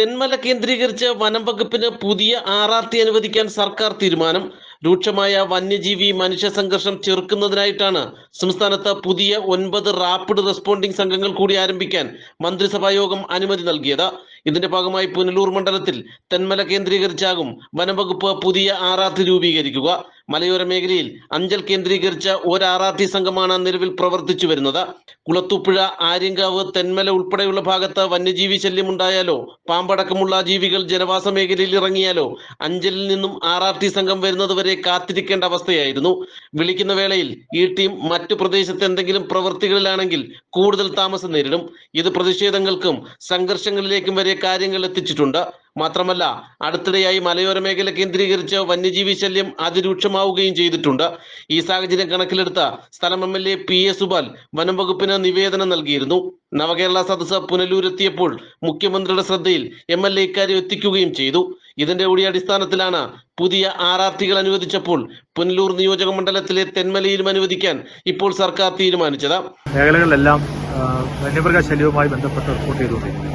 തെന്മല കേന്ദ്രീകരിച്ച് വനം വകുപ്പിന് പുതിയ ആർ ആർ ടി അനുവദിക്കാൻ സർക്കാർ തീരുമാനം. രൂക്ഷമായ വന്യജീവി മനുഷ്യ സംഘർഷം ചെറുക്കുന്നതിനായിട്ടാണ് സംസ്ഥാനത്ത് പുതിയ ഒൻപത് റാപ്പിഡ് റെസ്പോണ്ടിംഗ് സംഘങ്ങൾ കൂടി ആരംഭിക്കാൻ മന്ത്രിസഭാ യോഗം അനുമതി നൽകിയത്. ഇതിന്റെ ഭാഗമായി പുനലൂർ മണ്ഡലത്തിൽ തെന്മല കേന്ദ്രീകരിച്ചാകും വനംവകുപ്പ് പുതിയ ആറാത്തി രൂപീകരിക്കുക. മലയോര മേഖലയിൽ അഞ്ചൽ കേന്ദ്രീകരിച്ച ഒരു ആർ സംഘമാണ് നിലവിൽ പ്രവർത്തിച്ചു വരുന്നത്. കുളത്തുപ്പുഴ ആര്യങ്കാവ് തെന്മല ഉൾപ്പെടെയുള്ള ഭാഗത്ത് വന്യജീവി ശല്യം ഉണ്ടായാലോ പാമ്പടക്കമുള്ള ജീവികൾ ജനവാസ മേഖലയിൽ ഇറങ്ങിയാലോ അഞ്ചലിൽ നിന്നും ആർ ആർ ടി സംഘം വരുന്നതുവരെ കാത്തിരിക്കേണ്ട അവസ്ഥയായിരുന്നു. വിളിക്കുന്ന വേളയിൽ ഈ ടീം മറ്റു പ്രദേശത്ത് എന്തെങ്കിലും പ്രവൃത്തികളിലാണെങ്കിൽ കൂടുതൽ താമസം നേരിടും. ഇത് പ്രതിഷേധങ്ങൾക്കും സംഘർഷങ്ങളിലേക്കും വരെ കാര്യങ്ങൾ എത്തിച്ചിട്ടുണ്ട്. മാത്രമല്ല അടുത്തിടെയായി മലയോര മേഖല കേന്ദ്രീകരിച്ച് വന്യജീവി ശല്യം അതിരൂക്ഷമാവുകയും ചെയ്തിട്ടുണ്ട്. ഈ സാഹചര്യം കണക്കിലെടുത്ത സ്ഥലം M L A P A Subal വനം വകുപ്പിന് നിവേദനം നൽകിയിരുന്നു. നവകേരള സദസ്സ് പുനലൂരെത്തിയപ്പോൾ മുഖ്യമന്ത്രിയുടെ ശ്രദ്ധയിൽ എം എൽ എ ഇക്കാര്യം എത്തിക്കുകയും ചെയ്തു. ഇതിന്റെ കൂടി അടിസ്ഥാനത്തിലാണ് പുതിയ ആർ ആർ ടികൾ അനുവദിച്ചപ്പോൾ പുനലൂർ നിയോജക മണ്ഡലത്തിലെ തെന്മലയിലും അനുവദിക്കാൻ ഇപ്പോൾ സർക്കാർ തീരുമാനിച്ചത്. മേഖലകളിലെല്ലാം വന്യമൃഗ ശല്യവുമായി ബന്ധപ്പെട്ട് റിപ്പോർട്ട് ചെയ്തുകൊണ്ടിരിക്കുന്നു.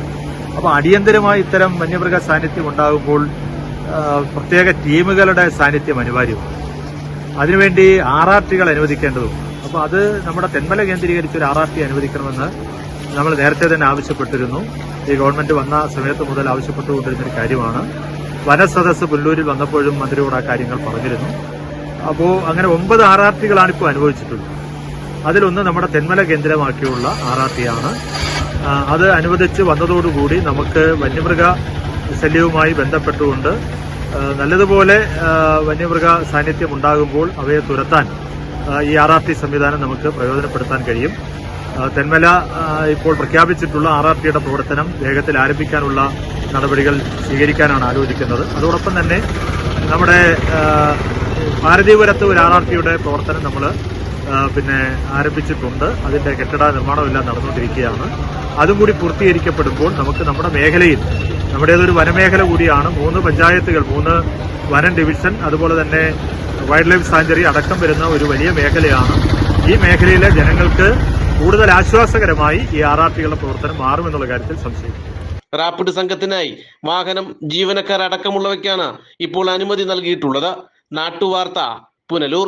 അപ്പോൾ അടിയന്തരമായി ഇത്തരം വന്യമൃഗ സാന്നിധ്യം ഉണ്ടാകുമ്പോൾ പ്രത്യേക ടീമുകളുടെ സാന്നിധ്യം അനിവാര്യമാണ്. അതിനുവേണ്ടി ആർ ആർ ടികൾ അനുവദിക്കേണ്ടതുണ്ട് അപ്പോൾ അത് നമ്മുടെ തെന്മല കേന്ദ്രീകരിച്ച് ഒരു ആർ ആർ ടി അനുവദിക്കണമെന്ന് നമ്മൾ നേരത്തെ തന്നെ ആവശ്യപ്പെട്ടിരുന്നു. ഈ ഗവൺമെന്റ് വന്ന സമയത്ത് മുതൽ ആവശ്യപ്പെട്ടുകൊണ്ടിരുന്ന ഒരു കാര്യമാണ്. വനസദസ് പുല്ലൂരിൽ വന്നപ്പോഴും മന്ത്രിയോട് ആ കാര്യങ്ങൾ പറഞ്ഞിരുന്നു. അപ്പോൾ അങ്ങനെ ഒമ്പത് ആർ ആർ ടികളാണ് ഇപ്പോൾ അനുഭവിച്ചിട്ടുള്ളത് അതിലൊന്ന് നമ്മുടെ തെന്മല കേന്ദ്രമാക്കിയുള്ള ആർ ആർ ടി ആണ്. അത് അനുവദിച്ച് വന്നതോടുകൂടി നമുക്ക് വന്യമൃഗ ശല്യവുമായി ബന്ധപ്പെട്ടുകൊണ്ട് നല്ലതുപോലെ വന്യമൃഗ സാന്നിധ്യം ഉണ്ടാകുമ്പോൾ അവയെ തുരത്താൻ ഈ ആർ ആർ ടി സംവിധാനം നമുക്ക് പ്രയോജനപ്പെടുത്താൻ കഴിയും. തെന്മല ഇപ്പോൾ പ്രഖ്യാപിച്ചിട്ടുള്ള ആർ ആർ ടിയുടെ പ്രവർത്തനം വേഗത്തിൽ ആരംഭിക്കാനുള്ള നടപടികൾ സ്വീകരിക്കാനാണ് ആലോചിക്കുന്നത്. അതോടൊപ്പം തന്നെ നമ്മുടെ ഭാരതീപുരത്ത് ഒരു ആർ ആർ ടിയുടെ പ്രവർത്തനം നമ്മൾ പിന്നെ ആരംഭിച്ചിട്ടുണ്ട്. അതിന്റെ കെട്ടിട നിർമ്മാണമെല്ലാം നടന്നുകൊണ്ടിരിക്കുകയാണ്. അതും കൂടി പൂർത്തീകരിക്കപ്പെടുമ്പോൾ നമുക്ക് നമ്മുടെ മേഖലയിൽ നമ്മുടേതൊരു വനമേഖല കൂടിയാണ് മൂന്ന് പഞ്ചായത്തുകൾ മൂന്ന് വനം ഡിവിഷൻ അതുപോലെ തന്നെ വൈൽഡ് ലൈഫ് സാഞ്ചുറി അടക്കം വരുന്ന ഒരു വലിയ മേഖലയാണ്. ഈ മേഖലയിലെ ജനങ്ങൾക്ക് കൂടുതൽ ആശ്വാസകരമായി ഈ ആർ ആർ ടികളുടെ പ്രവർത്തനം മാറുമെന്നുള്ള കാര്യത്തിൽ സംശയം. റാപ്പിഡ് സംഘത്തിനായി വാഹനം ജീവനക്കാർ അടക്കമുള്ളവയ്ക്കാണ് ഇപ്പോൾ അനുമതി നൽകിയിട്ടുള്ളത്. നാട്ടുവാർത്ത പുനലൂർ.